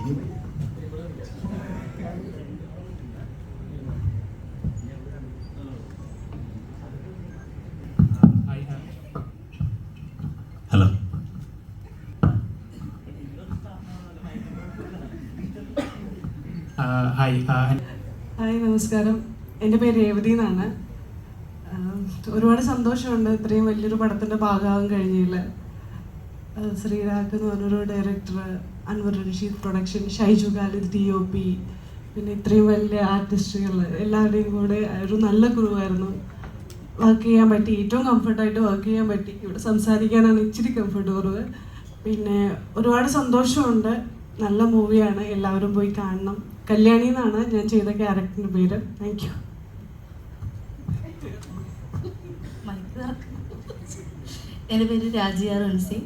ഇനി hello. Hi. Hi നമസ്കാരം. എന്റെ പേര് രേവതി എന്നാണ്. ഒരുപാട് സന്തോഷമുണ്ട്. ഇത്രയും വലിയൊരു പടത്തിന്റെ ഭാഗമാകാൻ കഴിഞ്ഞില്ല. ശ്രീരാഗ് എന്ന് പറഞ്ഞൊരു director Anwar Rasheed production Shyju Khalid D O P പിന്നെ ഇത്രയും വലിയ ആർട്ടിസ്റ്റുകൾ എല്ലാവരുടെയും കൂടെ ഒരു നല്ല ക്രൂ ആയിരുന്നു വർക്ക് ചെയ്യാൻ പറ്റി. ഏറ്റവും കംഫർട്ടായിട്ട് വർക്ക് ചെയ്യാൻ പറ്റി. ഇവിടെ സംസാരിക്കാനാണ് ഇച്ചിരി കംഫർട്ട് കുറവ് പിന്നെ ഒരുപാട് സന്തോഷമുണ്ട്. നല്ല മൂവിയാണ് എല്ലാവരും പോയി കാണണം. കല്യാണി എന്നാണ് ഞാൻ ചെയ്ത ക്യാരക്ടറിന്റെ പേര്. താങ്ക് യു എന്റെ പേര് രാജിയ റൺസി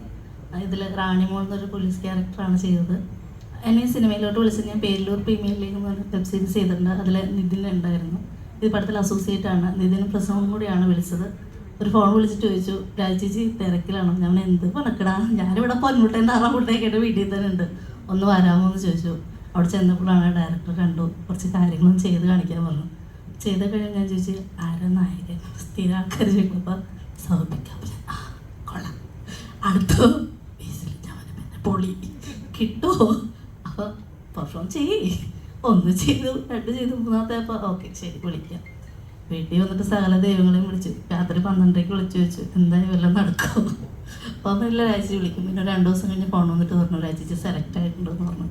ഇതിൽ റാണിമോൾ എന്നൊരു പോലീസ് ക്യാരക്ടറാണ് ചെയ്തത്. എന്നെ ഈ സിനിമയിലോട്ട് വിളിച്ചത് ഞാൻ പേരിലൂർ പറഞ്ഞ വെബ് സീരീസ് ചെയ്തിട്ടുണ്ട്. അതിൽ നിതിൻ ഉണ്ടായിരുന്നു. ഇത് പടത്തിൽ അസോസിയേറ്റ് ആണ്. നിതിനും പ്രസവം കൂടിയാണ് വിളിച്ചത്. ഒരു ഫോൺ വിളിച്ചിട്ട് ചോദിച്ചു രാജിച്ചി തിരക്കിലാണോ. ഞാൻ എന്ത് പണക്കടാ? ഞാനിവിടെ പൊന്മുട്ടേന്റെ ആറാം ആയിട്ട് വീട്ടിൽ തന്നെ ഉണ്ട്. ഒന്ന് വരാമോ? എന്ന് ചോദിച്ചു. അവിടെ ചെന്നപ്പോഴാണ് ഡയറക്ടർ കണ്ടു. കുറച്ച് കാര്യങ്ങളും ചെയ്ത് കാണിക്കാൻ പറഞ്ഞു. ചെയ്ത് കഴിഞ്ഞ് ഞാൻ ചോദിച്ചു ആരാ നായകൻ? സ്ഥിരം ആൾക്കാർ ആ കൊള്ളാം. അടുത്ത ബേസിൽ പിന്നെ പൊളി കിട്ടുമോ അപ്പോൾ പെർഫോം ചെയ്യേ. ഒന്ന് ചെയ്തു രണ്ട് ചെയ്തു മൂന്നാമത്തെ അപ്പോൾ ഓക്കെ ശരി വിളിക്കാം. വീട്ടിൽ വന്നിട്ട് സകല ദൈവങ്ങളെയും വിളിച്ചു. രാത്രി പന്ത്രണ്ടരയ്ക്ക് വിളിച്ചു വെച്ചു എന്തായാലും വല്ലതും നടക്കും? അപ്പോൾ എല്ലാ ഒരാഴ്ച വിളിക്കും. പിന്നെ രണ്ട് ദിവസം കഴിഞ്ഞ് പോകണം വന്നിട്ട് പറഞ്ഞു ഒരാഴ്ച സെലക്ട് ആയിട്ടുണ്ടെന്ന് പറഞ്ഞു.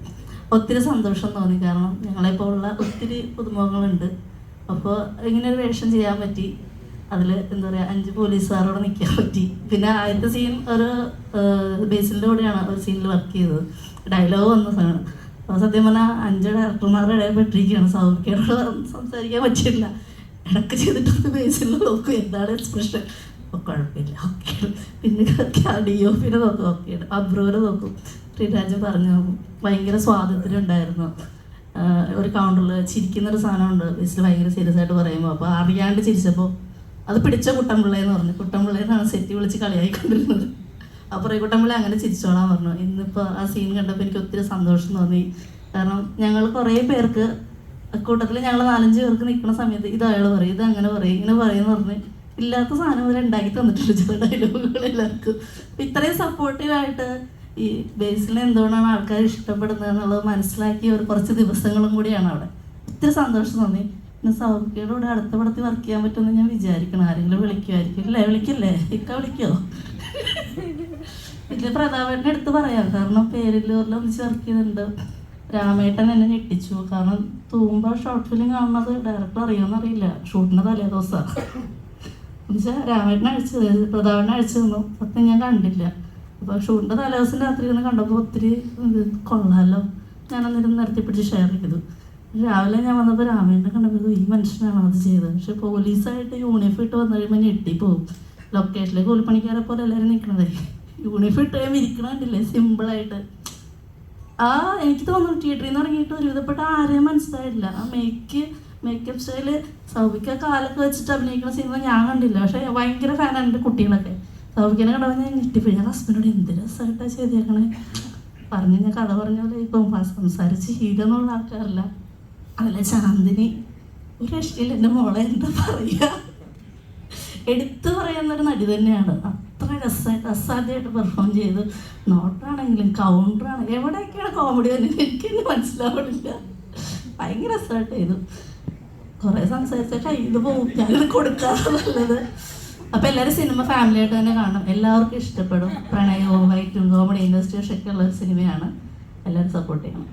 ഒത്തിരി സന്തോഷം തോന്നി. കാരണം ഞങ്ങളെപ്പോലുള്ള ഒത്തിരി പുതുമുഖങ്ങളുണ്ട്. അപ്പോൾ ഇങ്ങനെ ഒരു വേഷം ചെയ്യാൻ പറ്റി. അതിൽ എന്താ പറയുക അഞ്ച് പോലീസുകാരോട് നിൽക്കാൻ പറ്റി. പിന്നെ ആദ്യത്തെ സീൻ ഒരു ബേസിന്റെ കൂടെയാണ് ഒരു സീനിൽ വർക്ക് ചെയ്തത്. ഡയലോഗ് വന്ന സാധനം. അപ്പോൾ സത്യം പറഞ്ഞാൽ അഞ്ച് ഡയറക്ടർമാരുടെ ഇടയിൽ പെട്ടിരിക്കുകയാണ്. സൗഖ്യനോട് സംസാരിക്കാൻ പറ്റില്ല ഇടയ്ക്ക് ചെയ്തിട്ടൊന്ന് ബേസിൽ നോക്കും എന്താണ് എക്സ്പ്രഷൻ അപ്പോൾ കുഴപ്പമില്ല ഓക്കെ പിന്നെ ഡി ഒ പിന്നെ നോക്കും ഓക്കെ അബ്രോരെ നോക്കും. ശ്രീരാജൻ പറഞ്ഞു ഭയങ്കര സ്വാതന്ത്ര്യം ഉണ്ടായിരുന്നു ഒരു കൗണ്ടറിൽ ചിരിക്കുന്നൊരു സാധനമുണ്ട്. വിസിൽ ഭയങ്കര സീരിയസ് ആയിട്ട് പറയുമ്പോൾ അപ്പോൾ അറിയാണ്ട് ചിരിച്ചപ്പോൾ അത് പിടിച്ച കുട്ടമ്പിള്ളയെന്ന് പറഞ്ഞു. കുട്ടമ്പിള്ളയെന്നാണ് സെറ്റ് വിളിച്ച് കളിയായിക്കൊണ്ടിരുന്നത്. അപ്പോൾ ഈ കുട്ടൻപിള്ള അങ്ങനെ ചിരിച്ചോളാൻ പറഞ്ഞു. ഇന്നിപ്പോൾ ആ സീൻ കണ്ടപ്പോൾ എനിക്ക് ഒത്തിരി സന്തോഷം തോന്നി. കാരണം ഞങ്ങൾ കുറേ പേർക്ക് കൂട്ടത്തിൽ ഞങ്ങൾ നാലഞ്ച് പേർക്ക് നിൽക്കുന്ന സമയത്ത് ഇത് അയാൾ പറയും ഇത് അങ്ങനെ പറയും ഇങ്ങനെ പറയുമെന്ന് പറഞ്ഞ് ഇല്ലാത്ത സാധനം വരെ ഉണ്ടാക്കി തന്നിട്ടുണ്ട്. ചില ഡയലോഗുകൾ എല്ലാവർക്കും. ഇത്രയും സപ്പോർട്ടീവായിട്ട് ഈ ബേസിൽ എന്തുകൊണ്ടാണ് ആൾക്കാർ ഇഷ്ടപ്പെടുന്നത് എന്നുള്ളത് മനസ്സിലാക്കിയ ഒരു കുറച്ച് ദിവസങ്ങളും കൂടിയാണ് അവിടെ. ഒത്തിരി സന്തോഷം തോന്നി. പിന്നെ സൗഖ്യയുടെ കൂടെ അടുത്ത പടത്തിൽ വർക്ക് ചെയ്യാൻ പറ്റുമെന്ന് ഞാൻ വിചാരിക്കണം. ആരെങ്കിലും വിളിക്കുമായിരിക്കും. ഇല്ലേ? വിളിക്കല്ലേ? ഇക്ക വിളിക്കോ? ഇതിൽ പ്രതാപേട്ടനെ എടുത്ത് പറയാം. കാരണം പേരിലൂരിൽ ഒന്നിച്ച് വർക്ക് ചെയ്തിട്ടുണ്ട്. രാമേട്ടൻ എന്നെ ഞെട്ടിച്ചു. കാരണം തൂമ്പ ഷോർട്ട് ഫിലിം കാണുന്നത് ഡയറക്ടർ അറിയാമെന്നറിയില്ല ഷൂട്ടിന്റെ തലേ ദിവസമാണ് എന്നുവെച്ചാൽ രാമേട്ടനെ അഴിച്ചു പ്രതാപനെ അഴിച്ചു തന്നു സത്യം ഞാൻ കണ്ടില്ല. അപ്പോൾ ഷൂട്ടിന്റെ തലേദിവസം രാത്രി ഇരുന്ന് കണ്ടപ്പോൾ ഒത്തിരി കൊള്ളാലോ. ഞാൻ അന്നിരുന്ന് നിർത്തി പിടിച്ച് ഷെയർ ചെയ്തു. രാവിലെ ഞാൻ വന്നപ്പോൾ രാമേന്റെ കണ്ടപ്പോൾ ഈ മനുഷ്യനാണ് അത് ചെയ്തത്? പക്ഷെ പോലീസായിട്ട് യൂണിഫോം ഇട്ട് വന്നു കഴിയുമ്പോൾ ഞെട്ടിപ്പോവും. ലൊക്കേഷനിലെ കൂലിപ്പണിക്കാരെ പോലെ എല്ലാവരും നിൽക്കണതേ യൂണിഫോം ഇട്ട് കഴിയുമ്പോൾ ഇരിക്കണില്ലേ സിമ്പിളായിട്ട് ആ എനിക്ക് തോന്നുന്നു തിയേറ്ററിൽ നിന്ന് ഇറങ്ങിയിട്ട് ഒരുവിധപ്പെട്ട ആരെയും മനസ്സിലായില്ല ആ മേക്ക് മേക്കപ്പ് സ്റ്റൈൽ സൗഭിക്ക കാലൊക്കെ വെച്ചിട്ട് അഭിനയിക്കുന്ന സിനിമ ഞാൻ കണ്ടില്ല. പക്ഷെ ഭയങ്കര ഫാനാണ് എന്റെ കുട്ടികളൊക്കെ. സൗഭിക്കനെ കണ്ടപ്പോൾ ഞാൻ ഞെട്ടിപ്പോയി ഞാൻ ഹസ്ബൻഡോട് എന്ത് രസമായിട്ടാണ് ചെയ്തേക്കണേ? പറഞ്ഞു ഞാൻ കഥ പറഞ്ഞ ഇപ്പം സംസാരിച്ച് ഹീരോ എന്നുള്ള ആൾക്കാരല്ല. അതിലെ ചാന്ദിനി ഒരു രക്ഷയില്ല. എന്റെ മോളെ എന്താ പറയുക എടുത്തു പറയുന്നൊരു നടി തന്നെയാണ്. അത്ര രസമായിട്ട് അസാധ്യമായിട്ട് പെർഫോം ചെയ്ത്. നോട്ടാണെങ്കിലും കൗണ്ടറാണെങ്കിലും എവിടെയൊക്കെയാണ് കോമഡി തന്നെ എനിക്ക് തന്നെ മനസ്സിലാവണില്ല. ഭയങ്കര രസമായിട്ട് ചെയ്തു കുറേ സംസാരിച്ചാൽ കയ്യിൽ പോകും ഞാനത് കൊടുക്കാറ് അപ്പോൾ എല്ലാവരും സിനിമ ഫാമിലി ആയിട്ട് തന്നെ കാണണം. എല്ലാവർക്കും ഇഷ്ടപ്പെടും. പ്രണയവും വൈറ്റും കോമഡി ഇൻഡസ്ട്രീസ് ഒക്കെ ഉള്ള ഒരു സിനിമയാണ് എല്ലാവരും സപ്പോർട്ട് ചെയ്യണം.